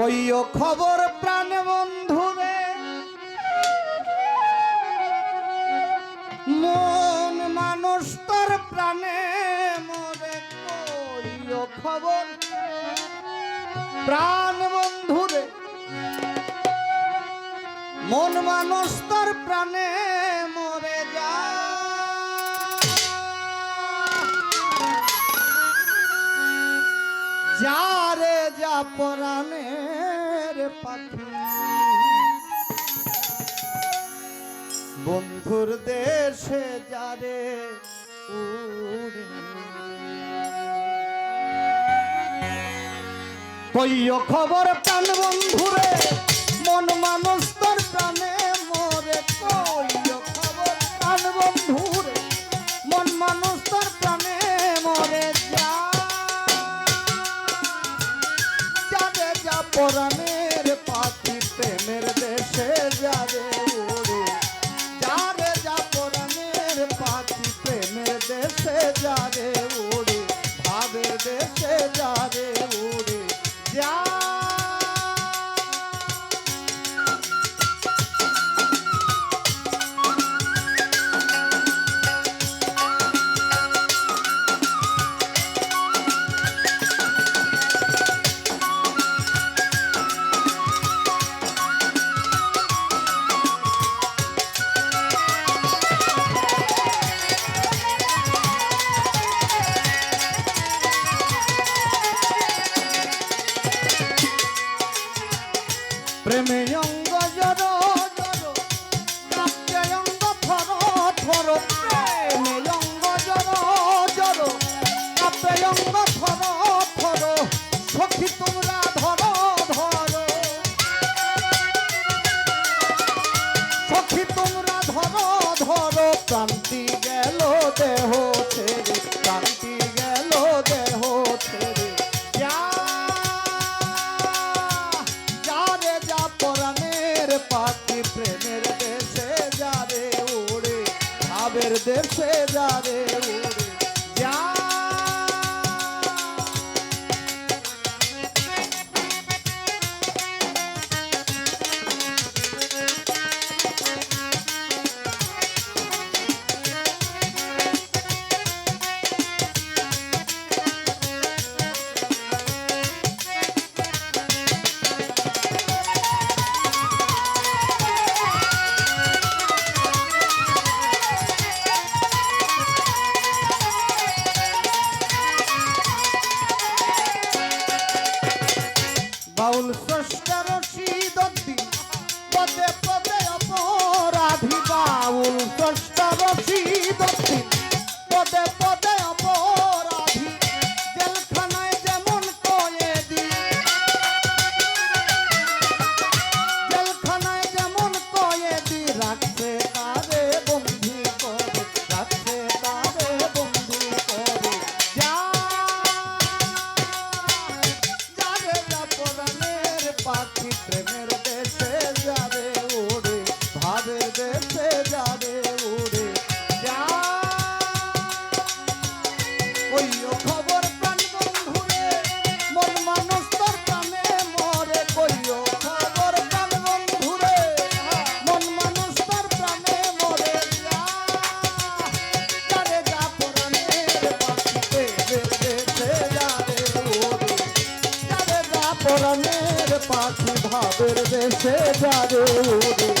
কইও খবর প্রাণ বন্ধুরে মন মানুষ তোর প্রাণে মরে, কইও খবর প্রাণ বন্ধুরে মন মানুষ তোর প্রাণে মরে যা। যা। পরাণের পাখি। বন্ধুর দেশে যারে কইও খবর পান বন্ধুরে মন মানুষ দেশে যাবে উড়ে যা প্রেমে অঙ্গ জড় জড়। কাঁপছে অঙ্গ থর থর প্রেমে অঙ্গ জড় জড়। কাঁপছে অঙ্গ থর থর সখী তোমরা ধরো ধরো। সখী তোমরা ধরো দেশে যারে যা বাউল স্রষ্টার রশিদদ্দি পদে পদে অপরাধী বাউল স্রষ্টার রশিদদ্দি ভাবের দেশে যাবে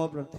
क्षमा प्रार्थी